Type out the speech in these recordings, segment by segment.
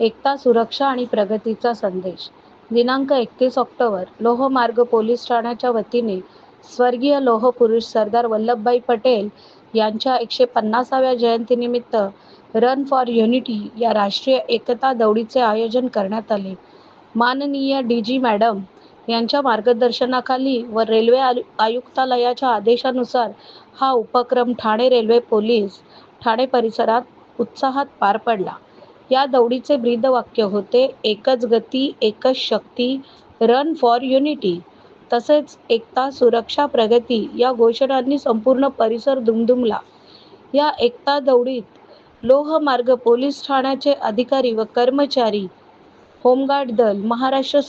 एकता सुरक्षा आणि प्रगतीचा संदेश. दिनांक एकतीस ऑक्टोबर लोहमार्ग पोलीस ठाण्याच्या वतीने स्वर्गीय लोहपुरुष सरदार वल्लभभाई पटेल यांच्या एकशे पन्नासाव्या जयंतीनिमित्त रन फॉर युनिटी या राष्ट्रीय एकता दौडीचे आयोजन करण्यात आले. माननीय डी जी मॅडम यांच्या मार्गदर्शनाखाली व रेल्वे आयु आयुक्तालयाच्या आदेशानुसार हा उपक्रम ठाणे रेल्वे पोलीस ठाणे परिसरात उत्साहात पार पडला. या दौडीचे ब्रीदवाक्य होते एकच गती एकच शक्ती रन फॉर युनिटी तसेच एकता सुरक्षा प्रगती या घोषणांनी संपूर्ण परिसर दुमदुमला. या एकता दौडीत लोहमार्ग पोलीस ठाण्याचे अधिकारी व कर्मचारी होमगार्ड दल महाराष्ट्र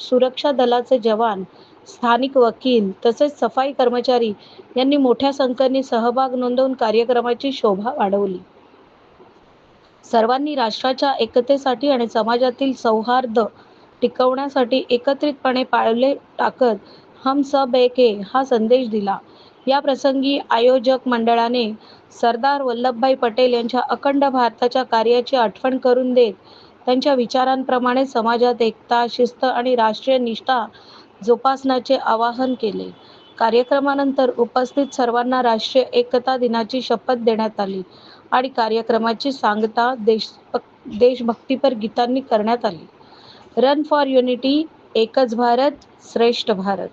सुरक्षा दलाचे जवान स्थानिक वकील तसेच सफाई कर्मचारी यांनी मोठ्या संख्येने सहभाग नोंदवून कार्यक्रमाची शोभा वाढवली. सर्वांनी राष्ट्राच्या एकतेसाठी आणि समाजातील सौहार्द टिकवण्यासाठी एकत्रितपणे पाळले टाकत हम सब एक है हा संदेश दिला. या प्रसंगी आयोजक मंडळाने सरदार वल्लभभाई पटेल यांच्या अखंड भारताच्या कार्याची आठवण करून देत त्यांच्या विचारांप्रमाणे समाजात एकता शिस्त आणि राष्ट्रीय निष्ठा जोपासण्याचे आवाहन केले. कार्यक्रमानंतर उपस्थित सर्वांना राष्ट्रीय एकता दिनाची शपथ देण्यात आली आणि कार्यक्रमाची सांगता देश देशभक्तीपर गीतांनी करण्यात आली. रन फॉर युनिटी एकच भारत श्रेष्ठ भारत.